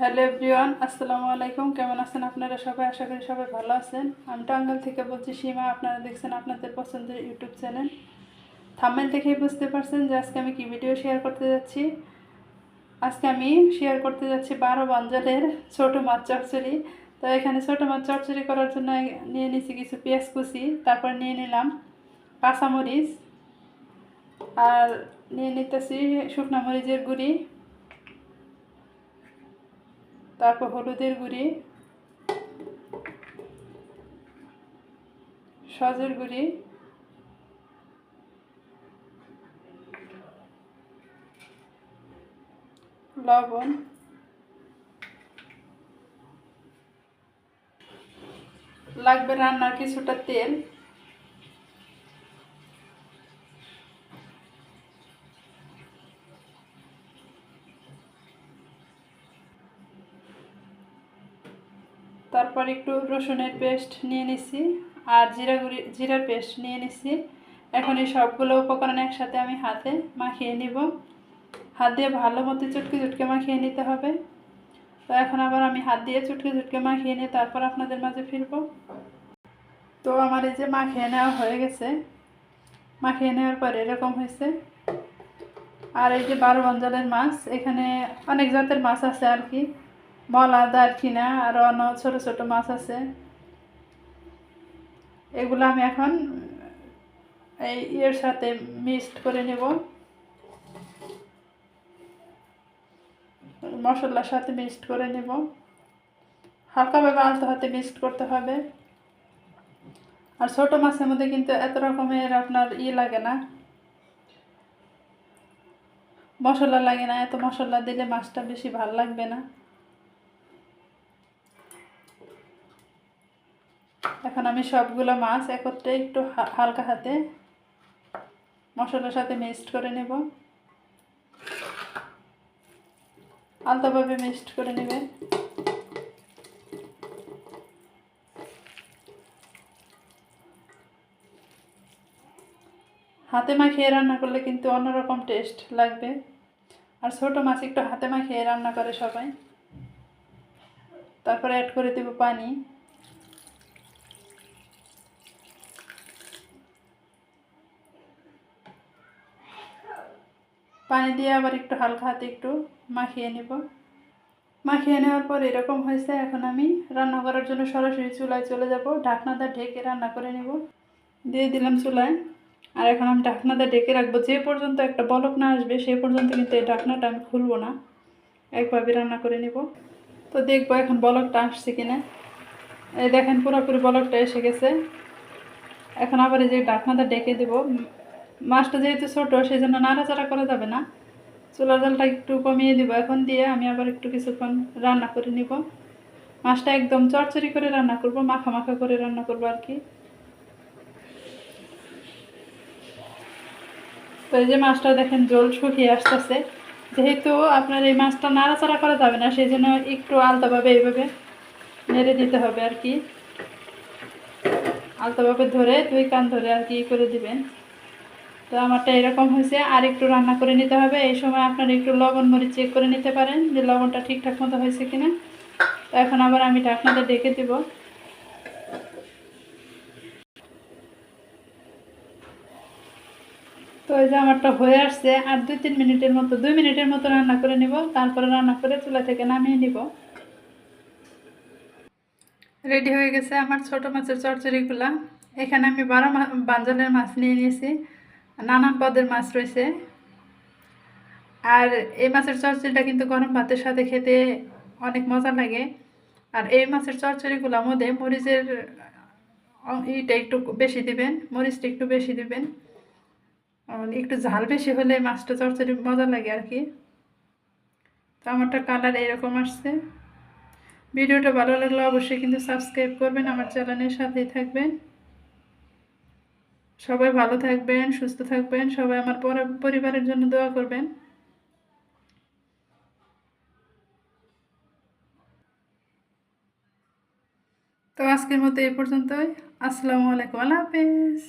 Hello everyone, আসসালামু আলাইকুম। কেমন আছেন আপনারা সবাই? আশা করি সবাই ভালো আছেন। আমি টাঙ্গাল থেকে বলছি, সীমা, আপনারা দেখছেন আপনাদের পছন্দের ইউটিউব চ্যানেল। থাম্বেল দেখেই বুঝতে পারছেন যে আজকে আমি কি ভিডিও শেয়ার করতে যাচ্ছি। আজকে আমি শেয়ার করতে যাচ্ছি বারো বঞ্জলের ছোটো মাছ চচ্চড়ি। তো এখানে ছোটো মাছ চচ্চড়ি করার জন্য নিয়ে নিয়েছি কিছু পেঁয়াজ কুচি, তারপর নিয়ে নিলাম কাঁচামরিচ, আর নিয়ে নিতেছি শুকনো মরিচের গুঁড়ি। তারপর হলুদের গুঁড়ি সজের গুঁড়ি লবণ লাগবে রান্নার কিছুটা তেল। তারপর একটু রসুনের পেস্ট নিয়ে নিছি আর জিরা গুঁড়ি, জিরার পেস্ট নিয়ে নিছি। এখন এই সবগুলো উপকরণ একসাথে আমি হাতে মাখিয়ে নিব। হাত দিয়ে ভালো মতো চটকে চটকে মাখিয়ে নিতে হবে। তো এখন আবার আমি হাত দিয়ে চটকে চটকে মাখিয়ে নিয়ে তারপর আপনাদের মাঝে ফিরব। তো আমার এই যে মাখিয়ে নেওয়া হয়ে গেছে। মাখিয়ে নেওয়ার পর এরকম হয়েছে। আর এই যে বারো বঞ্জলের মাছ, এখানে অনেক জাতের মাছ আছে আর কি। মলা দারকিনা আর অন্য ছোটো ছোটো মাছ আছে। এগুলো আমি এখন, এই ইয়ের সাথে মিক্সড করে নেব। মশলার সাথে মিক্সড করে নেব। হালকাভাবে আলতো হাতে মিক্সড করতে হবে। আর ছোটো মাছের মধ্যে কিন্তু এত রকমের আপনার ই লাগে না। মশলা লাগে না, এত মশলা দিলে মাছটা বেশি ভালো লাগবে না। এখন আমি সবগুলো মাছ একত্রে একটু হালকা হাতে মশলার সাথে মিক্সড করে নেব। আলতাভাবে মিক্সড করে নেবে। হাতে মাখিয়ে রান্না করলে কিন্তু অন্যরকম টেস্ট লাগবে। আর ছোটো মাছ একটু হাতে মাখিয়ে রান্না করে সবাই। তারপরে অ্যাড করে দেব পানি। পানি দিয়ে আবার একটু হালকা হাতে একটু মাখিয়ে নেব। মাখিয়ে নেওয়ার পর এরকম হয়েছে, এখন আমি রান্না করার জন্য সরাসরি চুলায় চলে যাব। ঢাকনাটা ঢেকে রান্না করে নেব। দিয়ে দিলাম চুলায়। আর এখন আমি ঢাকনাটা ঢেকে রাখব। যে পর্যন্ত একটা বলক না আসবে, সে পর্যন্ত কিন্তু এই ঢাকনাটা আমি খুলবো না। একভাবে রান্না করে নেব। তো দেখব এখন বলকটা আসছে কিনা। এই দেখেন পুরোপুরি বলকটা এসে গেছে। এখন আবার এই যে ঢাকনাটা ডেকে দেবো। মাছটা যেহেতু ছোটো সেই জন্য নাড়াচাড়া করা যাবে না। চুলার জলটা একটু কমিয়ে দিব এখন দিয়ে আমি আবার একটু কিছুক্ষণ রান্না করে নিব। মাছটা একদম চরচরি করে রান্না করব, মাখা মাখা করে রান্না করব আর কি। তো এই যে মাছটা দেখেন জল শুকিয়ে আসতেছে। যেহেতু আপনার এই মাছটা নাড়াচাড়া করা যাবে না সেই জন্য একটু আলতাভাবে এইভাবে নেড়ে দিতে হবে আর কি। আলতাভাবে ধরে দুই কান ধরে আর কি করে দিবেন। তো আমারটা এরকম হয়েছে, আর একটু রান্না করে নিতে হবে। এই সময় আপনারা একটু লবণ মরিচ চেক করে নিতে পারেন যে লবণটা ঠিকঠাক মতো হয়েছে কিনা। তো এখন আবার আমি ঢাকনাতে ডেকে দেব। তো এই যে আমারটা হয়ে আসছে, আর দুই তিন মিনিটের মতো, দুই মিনিটের মতো রান্না করে নিব। তারপরে রান্না করে চুলা থেকে নামিয়ে নিব। রেডি হয়ে গেছে আমার ছোট মাছের চরচড়িগুলা এখানে আমি বারো মা বাঞ্জলের মাছ নিয়ে নিয়েছি। নানান পদের মাছ রয়েছে। আর এই মাছের চরচড়িটা কিন্তু গরম ভাতের সাথে খেতে অনেক মজা লাগে। আর এই মাছের চরচড়িগুলোর মধ্যে মরিচের ইটা একটু বেশি দিবেন, মরিচটা একটু বেশি দিবেন। একটু ঝাল বেশি হলে মাছটা চরচড়ি মজা লাগে আর কি। তো আমারটা কালার এরকম আসছে। ভিডিওটা ভালো লাগলে অবশ্যই কিন্তু সাবস্ক্রাইব করবেন, আমার চ্যানেলের সাথেই থাকবেন। সবাই ভালো থাকবেন, সুস্থ থাকবেন, সবাই আমার পরিবারের জন্য দোয়া করবেন। তো আজকের মতো এই পর্যন্তই। আসসালামু আলাইকুম, আল্লাহ হাফেজ।